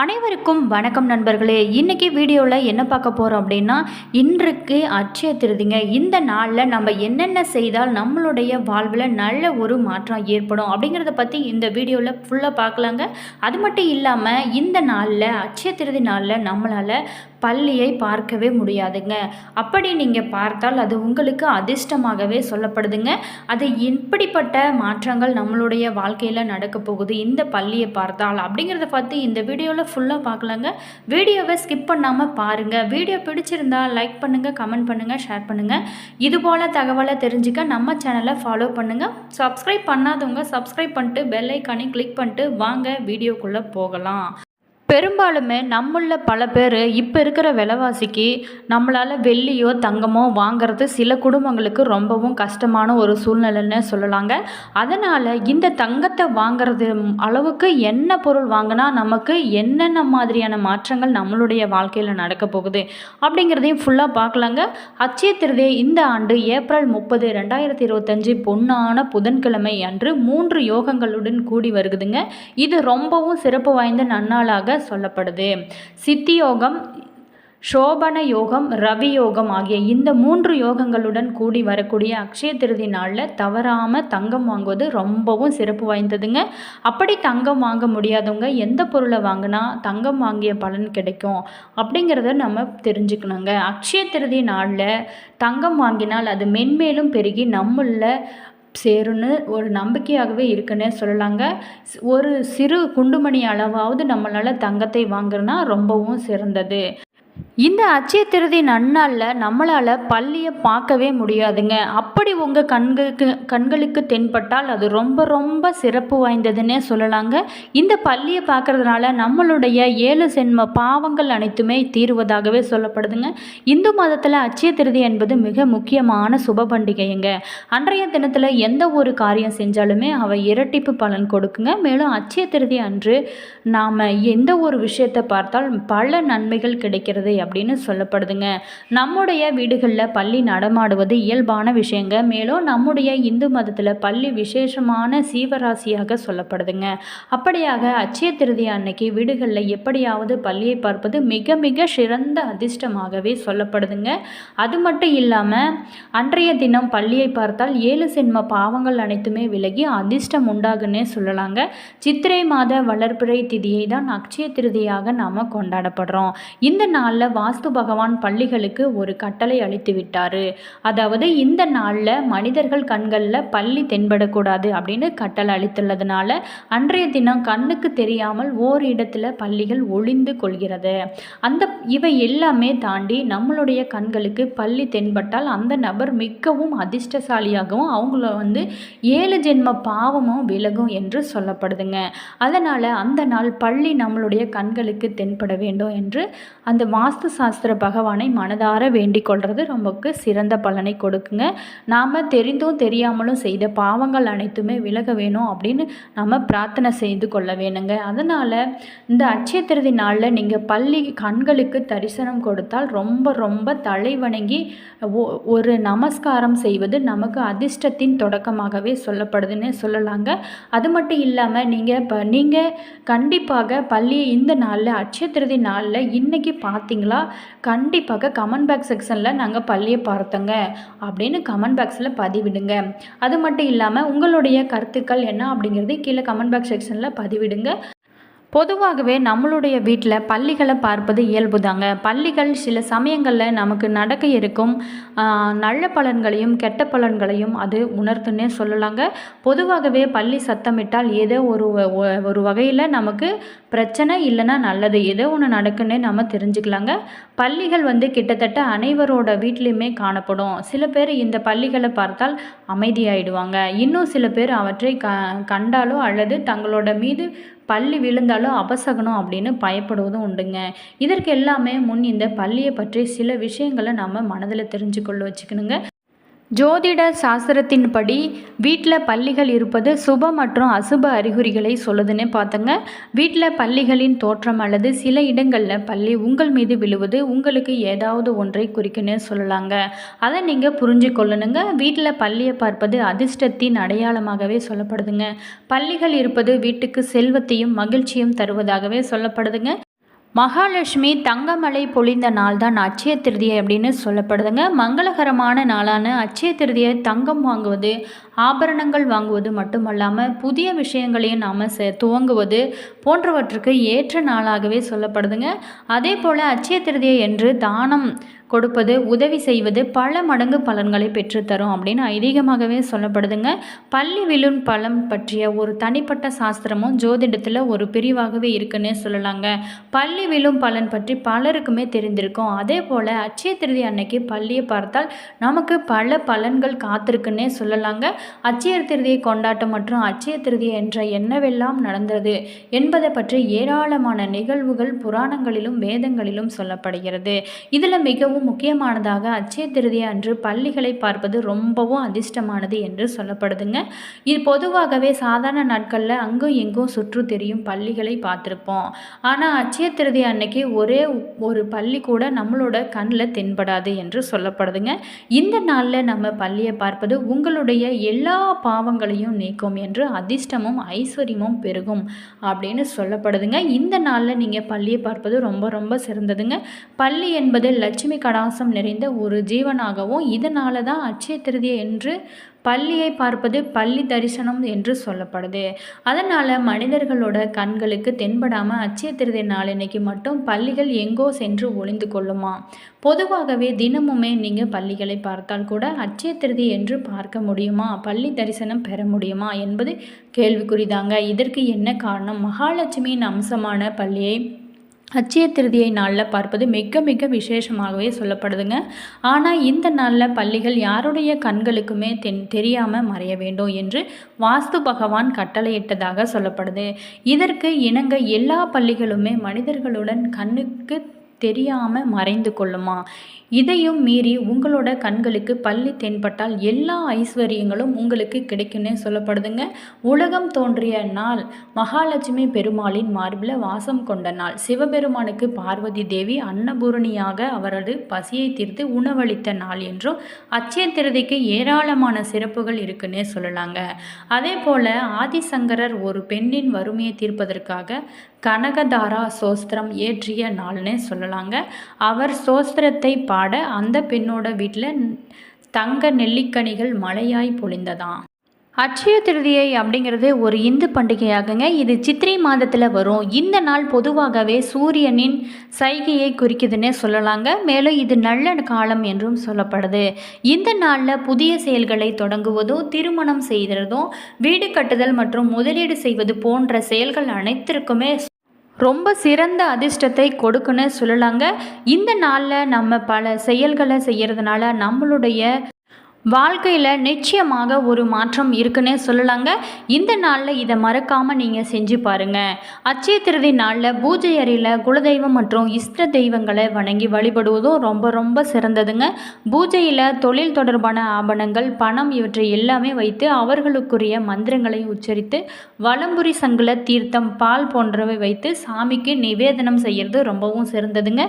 அனைவருக்கும் வணக்கம் நண்பர்களே. இன்றைக்கி வீடியோவில் என்ன பார்க்க போகிறோம் அப்படின்னா இன்றைக்கு அச்சய திருதிங்க. இந்த நாளில் நம்ம என்னென்ன செய்தால் நம்மளுடைய வாழ்வில் நல்ல ஒரு மாற்றம் ஏற்படும் அப்படிங்கிறத பற்றி இந்த வீடியோவில் ஃபுல்லாக பார்க்கலாங்க. அது மட்டும் இல்லாமல் இந்த நாளில் அச்சய திருதி நாளில் நம்மளால் பள்ளியை பார்க்கவே முடியாதுங்க. அப்படி நீங்கள் பார்த்தால் அது உங்களுக்கு அதிர்ஷ்டமாகவே சொல்லப்படுதுங்க. அது எப்படிப்பட்ட மாற்றங்கள் நம்மளுடைய வாழ்க்கையில் நடக்க போகுது இந்த பள்ளியை பார்த்தால் அப்படிங்கிறத பார்த்து இந்த வீடியோவில் ஃபுல்லாக பார்க்கலாங்க. வீடியோவை ஸ்கிப் பண்ணாமல் பாருங்கள் வீடியோ பிடிச்சிருந்தால் லைக் பண்ணுங்கள் கமெண்ட் பண்ணுங்கள் ஷேர் பண்ணுங்கள் இதுபோல் தகவலை தெரிஞ்சுக்க நம்ம சேனலை ஃபாலோ பண்ணுங்கள் சப்ஸ்கிரைப் பண்ணாதவங்க சப்ஸ்கிரைப் பண்ணிட்டு பெல் ஐக்கானை கிளிக் பண்ணிட்டு வாங்க வீடியோக்குள்ளே போகலாம். பெரும்பாலுமே நம்மளில் பல பேர் இப்போ இருக்கிற விலைவாசிக்கு நம்மளால் வெள்ளியோ தங்கமோ வாங்குறது சில குடும்பங்களுக்கு ரொம்பவும் கஷ்டமான ஒரு சூழ்நிலைன்னு சொல்லலாங்க. அதனால் இந்த தங்கத்தை வாங்குறது அளவுக்கு என்ன பொருள் வாங்கினா நமக்கு என்னென்ன மாதிரியான மாற்றங்கள் நம்மளுடைய வாழ்க்கையில் நடக்க போகுது அப்படிங்கிறதையும் ஃபுல்லாக பார்க்கலாங்க. அச்சய திருதே இந்த ஆண்டு ஏப்ரல் முப்பது ரெண்டாயிரத்தி இருபத்தஞ்சு பொன்னான புதன்கிழமை அன்று மூன்று யோகங்களுடன் கூடி வருகுதுங்க. இது ரொம்பவும் சிறப்பு வாய்ந்த நன்னாளாக சொல்லப்படுது. சித்தி யோகம் சோபன யோகம் ரவி யோகம் ஆகிய இந்த மூன்று யோகங்களுடன் கூடி வரக்கூடிய அக்ஷய திருதி நாளில் தவறாமல் தங்கம் வாங்குவது ரொம்பவும் சிறப்பு வாய்ந்ததுங்க. அப்படி தங்கம் வாங்க முடியாதவங்க எந்த பொருளை வாங்கினா தங்கம் வாங்கிய பலன் கிடைக்கும் அப்படிங்கிறத நம்ம தெரிஞ்சுக்கணுங்க. அக்ஷய திருதி நாளில் தங்கம் வாங்கினால் அது மென்மேலும் பெருகி நம்மள சேருன்னு ஒரு நம்பிக்கையாகவே இருக்குன்னே சொல்லலாங்க. ஒரு சிறு குண்டுமணி அளவாவது நம்மளால் தங்கத்தை வாங்குறதுனா ரொம்பவும் சிறந்தது. இந்த அச்சய திருதி நன்னாளில் நம்மளால் பள்ளியை பார்க்கவே முடியாதுங்க. அப்படி உங்கள் கண்களுக்கு கண்களுக்கு தென்பட்டால் அது ரொம்ப ரொம்ப சிறப்பு வாய்ந்ததுன்னே சொல்லலாங்க. இந்த பள்ளியை பார்க்கறதுனால நம்மளுடைய ஏழு சென்ம பாவங்கள் அனைத்துமே தீர்வதாகவே சொல்லப்படுதுங்க. இந்து மதத்தில் அச்சய திருதி என்பது மிக முக்கியமான சுப பண்டிகைங்க. அன்றைய தினத்தில் எந்த ஒரு காரியம் செஞ்சாலுமே அவை இரட்டிப்பு பலன் கொடுக்குங்க. மேலும் அச்சய திருதி அன்று நாம் எந்த ஒரு விஷயத்தை பார்த்தால் பல நன்மைகள் கிடைக்கிறது அப்படின்னு சொல்லப்படுதுங்க. நம்முடைய வீடுகளில் பள்ளி நடமாடுவது இயல்பான விஷயங்க. மேலும் நம்முடைய இந்து மதத்தில் பள்ளி விசேஷமான சீவராசியாக சொல்லப்படுதுங்க. அப்படியாக அச்சய திருதி அன்னைக்கு வீடுகளில் எப்படியாவது பள்ளியை பார்ப்பது மிக மிக சிறந்த அதிர்ஷ்டமாகவே சொல்லப்படுதுங்க. அது மட்டும் இல்லாமல் அன்றைய தினம் பள்ளியை பார்த்தால் ஏழு சென்ம பாவங்கள் அனைத்துமே விலகி அதிர்ஷ்டம் உண்டாகுன்னே சொல்லலாங்க. சித்திரை மாத வளர்பிறை திதியை தான் அக்ஷய திருதியாக நாம் கொண்டாடப்படுறோம். இந்த நாளில் வாஸ்து பகவான் பள்ளிகளுக்கு ஒரு கட்டளை அளித்து விட்டார் அதாவது இந்த நாளில் மனிதர்கள் கண்களில் பள்ளி தென்படக்கூடாது அப்படின்னு கட்டளை அளித்துள்ளதுனால அன்றைய தினம் கண்ணுக்கு தெரியாமல் ஓர் இடத்துல பள்ளிகள் ஒளிந்து கொள்கிறது. அந்த இவை எல்லாமே தாண்டி நம்மளுடைய கண்களுக்கு பள்ளி தென்பட்டால் அந்த நபர் மிகவும் அதிர்ஷ்டசாலியாகவும் அவங்கள வந்து ஏழு ஜென்ம பாவமும் விலகும் என்று சொல்லப்படுதுங்க. அதனால் அந்த நாள் பள்ளி நம்மளுடைய கண்களுக்கு தென்பட வேண்டும் என்று அந்த வாஸ்து சாஸ்திர பகவானை மனதார வேண்டிக் கொள்வது நமக்கு சிறந்த பலனை கொடுக்குங்க. நாம் தெரிந்தும் தெரியாமலும் செய்த பாவங்கள் அனைத்துமே விலக வேணும் அப்படின்னு நம்ம பிரார்த்தனை செய்து கொள்ள வேணுங்க. அதனால் இந்த அட்சய திருதி நாளில் நீங்கள் பள்ளி கண்களுக்கு தரிசனம் கொடுத்தால் ரொம்ப ரொம்ப தலை வணங்கி ஒ- ஒரு நமஸ்காரம் செய்வது நமக்கு அதிர்ஷ்டத்தின் தொடக்கமாகவே சொல்லப்படுதுன்னு சொல்லலாங்க. அது மட்டும் இல்லாமல் நீங்கள் இப்போ நீங்கள் கண்டிப்பாக பள்ளியை இந்த நாளில் அட்சய திருதி நாளில் இன்றைக்கி பார்த்தீங்களா கண்டிப்பாக கமெண்ட் பேக் செக்ஷனில் நாங்கள் பள்ளியை பார்த்தோங்க அப்படின்னு கமெண்ட் பாக்ஸில் பதிவிடுங்க. அது மட்டும் இல்லாமல் உங்களுடைய கருத்துக்கள் என்ன அப்படிங்கிறது கீழே கமெண்ட் பாக்ஸ் செக்ஷனில் பதிவிடுங்க. பொதுவாகவே நம்மளுடைய வீட்டில் பள்ளிகளை பார்ப்பது இயல்பு தாங்க பள்ளிகள் சில சமயங்களில் நமக்கு நடக்க இருக்கும் நல்ல பலன்களையும் கெட்ட பலன்களையும் அது உணர்த்துன்னே சொல்லலாங்க. பொதுவாகவே பள்ளி சத்தமிட்டால் ஏதோ ஒரு ஒரு வகையில் நமக்கு பிரச்சனை இல்லைன்னா நல்லது. ஏதோ ஒன்று நடக்குன்னே நம்ம தெரிஞ்சுக்கலாங்க. பள்ளிகள் வந்து கிட்டத்தட்ட அனைவரோட வீட்லேயுமே காணப்படும். சில பேர் இந்த பள்ளிகளை பார்த்தால் அமைதியாயிடுவாங்க. இன்னும் சில பேர் அவற்றை க கண்டாலோ அல்லது தங்களோட மீது பள்ளி விழுந்தாலும் அபசகனம் அப்படின்னு பயப்படுவதும் உண்டுங்க. இதற்கு எல்லாமே முன் இந்த பள்ளியை பற்றி சில விஷயங்களை நம்ம மனதில் தெரிஞ்சுக்கொள்ள வச்சுக்கணுங்க. ஜோதிட சாஸ்திரத்தின்படி வீட்டில் பள்ளிகள் இருப்பது சுப மற்றும் அசுப அறிகுறிகளை சொல்லுதுன்னு பார்த்தங்க வீட்டில் பள்ளிகளின் தோற்றம் அல்லது சில இடங்களில் பள்ளி உங்கள் மீது விழுவது உங்களுக்கு ஏதாவது ஒன்றை குறிக்குன்னு சொல்லலாங்க. அதை நீங்கள் புரிஞ்சு கொள்ளணுங்க வீட்டில் பள்ளியை பார்ப்பது அதிர்ஷ்டத்தின் அடையாளமாகவே சொல்லப்படுதுங்க. பள்ளிகள் இருப்பது வீட்டுக்கு செல்வத்தையும் மகிழ்ச்சியும் தருவதாகவே சொல்லப்படுதுங்க. மகாலட்சுமி தங்கமலை பொழிந்த நாள் தான் அட்சய திருதியை அப்படின்னு சொல்லப்படுதுங்க. மங்களகரமான நாளான அட்சய திருதியை தங்கம் வாங்குவது ஆபரணங்கள் வாங்குவது மட்டுமல்லாமல் புதிய விஷயங்களையும் நாம் ச துவங்குவது போன்றவற்றுக்கு ஏற்ற நாளாகவே சொல்லப்படுதுங்க. அதே போல் அட்சய திருதியை என்று தானம் கொடுப்பது உதவி செய்வது பல மடங்கு பலன்களை பெற்றுத்தரும் அப்படின்னு ஐதீகமாகவே சொல்லப்படுதுங்க. பள்ளி விழுன் பழம் பற்றிய ஒரு தனிப்பட்ட சாஸ்திரமும் ஜோதிடத்தில் ஒரு பிரிவாகவே இருக்குன்னே சொல்லலாங்க. பள்ளி விழும் பலன் பற்றி பலருக்குமே தெரிந்திருக்கும். அதே போல் அட்சய திருதி அன்னைக்கு பள்ளியை பார்த்தால் நமக்கு பல பலன்கள் காத்திருக்குன்னே சொல்லலாங்க. அச்சய திருதியை கொண்டாட்டம் மற்றும் அச்சய திருதி என்ற என்னவெல்லாம் நடந்தது என்பதை பற்றி ஏராளமான நிகழ்வுகள் புராணங்களிலும் வேதங்களிலும் சொல்லப்படுகிறது. இதில் மிகவும் மிகவும் முக்கியமானதாக அச்சய திருதி அன்று பள்ளிகளை பார்ப்பது ரொம்பவும் அதிர்ஷ்டமானது என்று சொல்லப்படுதுங்க. இது பொதுவாகவே சாதாரண நாட்களில் அங்கும் எங்கும் சுற்று தெரியும் பள்ளிகளை பார்த்துருப்போம். ஆனால் அச்சய திருதி அன்னைக்கு ஒரே ஒரு பள்ளி கூட நம்மளோட கண்ணில் தென்படாது என்று சொல்லப்படுதுங்க. இந்த நாளில் நம்ம பள்ளியை பார்ப்பது உங்களுடைய எல்லா பாவங்களையும் நீக்கும் என்று அதிர்ஷ்டமும் ஐஸ்வர்யமும் பெருகும் அப்படின்னு சொல்லப்படுதுங்க. இந்த நாளில் நீங்கள் பள்ளியை பார்ப்பது ரொம்ப ரொம்ப சிறந்ததுங்க. பள்ளி என்பது லட்சுமி கடாசம் நிறைந்த ஒரு ஜீவனாகவும் இதனால தான் அட்சய திருதியை என்று பள்ளியை பார்ப்பது பள்ளி தரிசனம் என்று சொல்லப்படுது. அதனால் மனிதர்களோட கண்களுக்கு தென்படாமல் அச்சய திருதி நாளினைக்கு மட்டும் பள்ளிகள் எங்கோ சென்று ஒளிந்து கொள்ளுமா? பொதுவாகவே தினமுமே நீங்கள் பள்ளிகளை பார்த்தால் கூட அச்சய திருதி என்று பார்க்க முடியுமா? பள்ளி தரிசனம் பெற முடியுமா? என்பது கேள்விக்குறிதாங்க. இதற்கு என்ன காரணம்? மகாலட்சுமியின் அம்சமான பள்ளியை அச்சய திருதியை நாளில் பார்ப்பது மிக மிக விசேஷமாகவே சொல்லப்படுதுங்க. ஆனால் இந்த நாளில் பள்ளிகள் யாருடைய கண்களுக்குமே தென் தெரியாமல் மறைய வேண்டும் என்று வாஸ்து பகவான் கட்டளையிட்டதாக சொல்லப்படுது. இதற்கு இணங்க எல்லா பள்ளிகளுமே மனிதர்களுடன் கண்ணுக்கு தெரியாமல் மறைந்து கொள்ளுமா? இதையும் மீறி உங்களோட கண்களுக்கு பள்ளி தென்பட்டால் எல்லா ஐஸ்வர்யங்களும் உங்களுக்கு கிடைக்கும்னு சொல்லப்படுதுங்க. உலகம் தோன்றிய நாள் மகாலட்சுமி பெருமாளின் மார்பில் வாசம் கொண்ட நாள். சிவபெருமானுக்கு பார்வதி தேவி அன்னபூரணியாக அவரது பசியை தீர்த்து உணவளித்த நாள் என்றும் அச்சய திருதிக்கு ஏராளமான சிறப்புகள் இருக்குன்னே சொல்லலாங்க. அதே போல் ஆதிசங்கரர் ஒரு பெண்ணின் வறுமையை தீர்ப்பதற்காக கனகதாரா சோஸ்திரம் ஏற்றிய நாள்னே சொல்லலாங்க. அவர் சோஸ்திரத்தை பாட அந்த பெண்ணோட வீட்டில் தங்க நெல்லிக்கனிகள் மழையாய் பொழிந்ததாம் அட்சய திருதியை அப்படிங்கிறது ஒரு இந்து பண்டிகையாகுங்க. இது சித்திரை மாதத்தில் வரும். இந்த நாள் பொதுவாகவே சூரியனின் சைகையை குறிக்குதுன்னே சொல்லலாங்க. மேலும் இது நல்ல காலம் என்றும் சொல்லப்படுது. இந்த நாளில் புதிய செயல்களை தொடங்குவதும் திருமணம் செய்கிறதும் வீடு கட்டுதல் மற்றும் முதலீடு செய்வது போன்ற செயல்கள் அனைத்திற்குமே ரொம்ப சிறந்த அதிர்ஷ்டத்தை கொடுக்குன்னு சொல்லலாங்க. இந்த நாளில் நம்ம பல செயல்களை செய்கிறதுனால நம்மளுடைய வாழ்க்கையில் நிச்சயமாக ஒரு மாற்றம் இருக்குன்னே சொல்லலாங்க. இந்த நாளில் இதை மறக்காமல் நீங்கள் செஞ்சு பாருங்கள் அச்சய திருதி நாளில் பூஜை அறையில் குலதெய்வம் மற்றும் இஷ்ட தெய்வங்களை வணங்கி வழிபடுவதும் ரொம்ப ரொம்ப சிறந்ததுங்க. பூஜையில் தொழில் தொடர்பான ஆபணங்கள் பணம் இவற்றை எல்லாமே வைத்து அவர்களுக்குரிய மந்திரங்களை உச்சரித்து வலம்புரி சங்குல தீர்த்தம் பால் போன்றவை வைத்து சாமிக்கு நிவேதனம் செய்கிறது ரொம்பவும் சிறந்ததுங்க.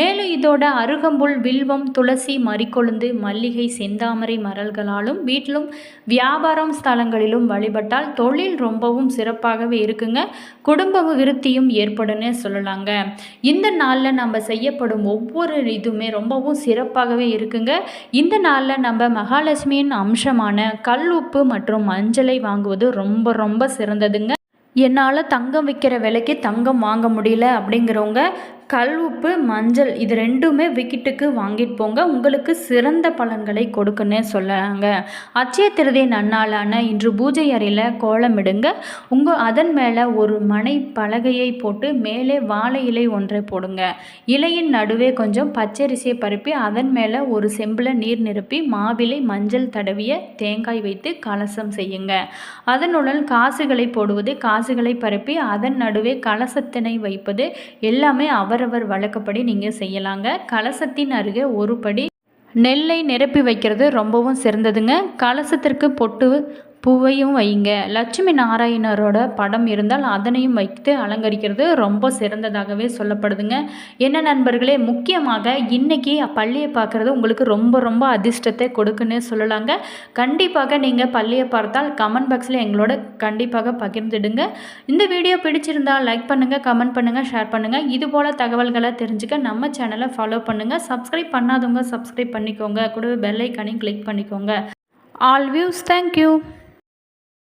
மேலும் இதோட அருகம்புல் வில்வம் துளசி மறிக்கொழுந்து மல்லிகை செந்தாமரை மரல்களாலும் வீட்டிலும் வியாபாரம் ஸ்தலங்களிலும் வழிபட்டால் தொழில் ரொம்பவும் சிறப்பாகவே இருக்குங்க. குடும்ப விருத்தியும் ஏற்படும்னு சொல்லலாங்க. இந்த நாளில் நம்ம செய்யப்படும் ஒவ்வொரு இதுவுமே ரொம்பவும் சிறப்பாகவே இருக்குங்க. இந்த நாளில் நம்ம மகாலட்சுமியின் அம்சமான கல் உப்பு மற்றும் மஞ்சளை வாங்குவது ரொம்ப ரொம்ப சிறந்ததுங்க. என்னால் தங்கம் விற்கிற விலைக்கு தங்கம் வாங்க முடியல அப்படிங்கிறவங்க கல் உப்பு மஞ்சள் இது ரெண்டுமே விக்கெட்டுக்கு வாங்கிட்டு போங்க. உங்களுக்கு சிறந்த பலன்களை கொடுக்குன்னே சொல்லலாங்க அச்சய திருதை நன்னாளான இன்று பூஜை அறையில் கோலமிடுங்க உங்கள் அதன் மேலே ஒரு மனை பலகையை போட்டு மேலே வாழை இலை ஒன்றை போடுங்க. இலையின் நடுவே கொஞ்சம் பச்சரிசியை பருப்பி அதன் மேலே ஒரு செம்பில் நீர் நிரப்பி மாவிலை மஞ்சள் தடவிய தேங்காய் வைத்து கலசம் செய்யுங்க. அதனுடன் காசுகளை போடுவது காசுகளை பரப்பி அதன் நடுவே கலசத்தினை வைப்பது எல்லாமே அவர் அவரவர் வழக்கப்படி நீங்கள் செய்யலாங்க. கலசத்தின் அருகே ஒரு படி நெல்லை நிரப்பி வைக்கிறது ரொம்பவும் சிறந்ததுங்க. கலசத்திற்கு பொட்டு பூவையும் வைங்க லட்சுமி நாராயணரோட படம் இருந்தால் அதனையும் வைத்து அலங்கரிக்கிறது ரொம்ப சிறந்ததாகவே சொல்லப்படுதுங்க. என்ன நண்பர்களே முக்கியமாக இன்றைக்கி பள்ளியை பார்க்குறது உங்களுக்கு ரொம்ப ரொம்ப அதிர்ஷ்டத்தை கொடுக்குன்னு சொல்லலாங்க. கண்டிப்பாக நீங்கள் பள்ளியை பார்த்தால் கமெண்ட் பாக்ஸில் எங்களோட கண்டிப்பாக பகிர்ந்துடுங்க. இந்த வீடியோ பிடிச்சிருந்தால் லைக் பண்ணுங்கள் கமெண்ட் பண்ணுங்கள் ஷேர் பண்ணுங்கள் இது போல் தகவல்களை தெரிஞ்சுக்க நம்ம சேனலை ஃபாலோ பண்ணுங்கள் சப்ஸ்கிரைப் பண்ணாதவங்க சப்ஸ்கிரைப் பண்ணிக்கோங்க. கூடவே பெல்லைக்கானையும் கிளிக் பண்ணிக்கோங்க. All views thank you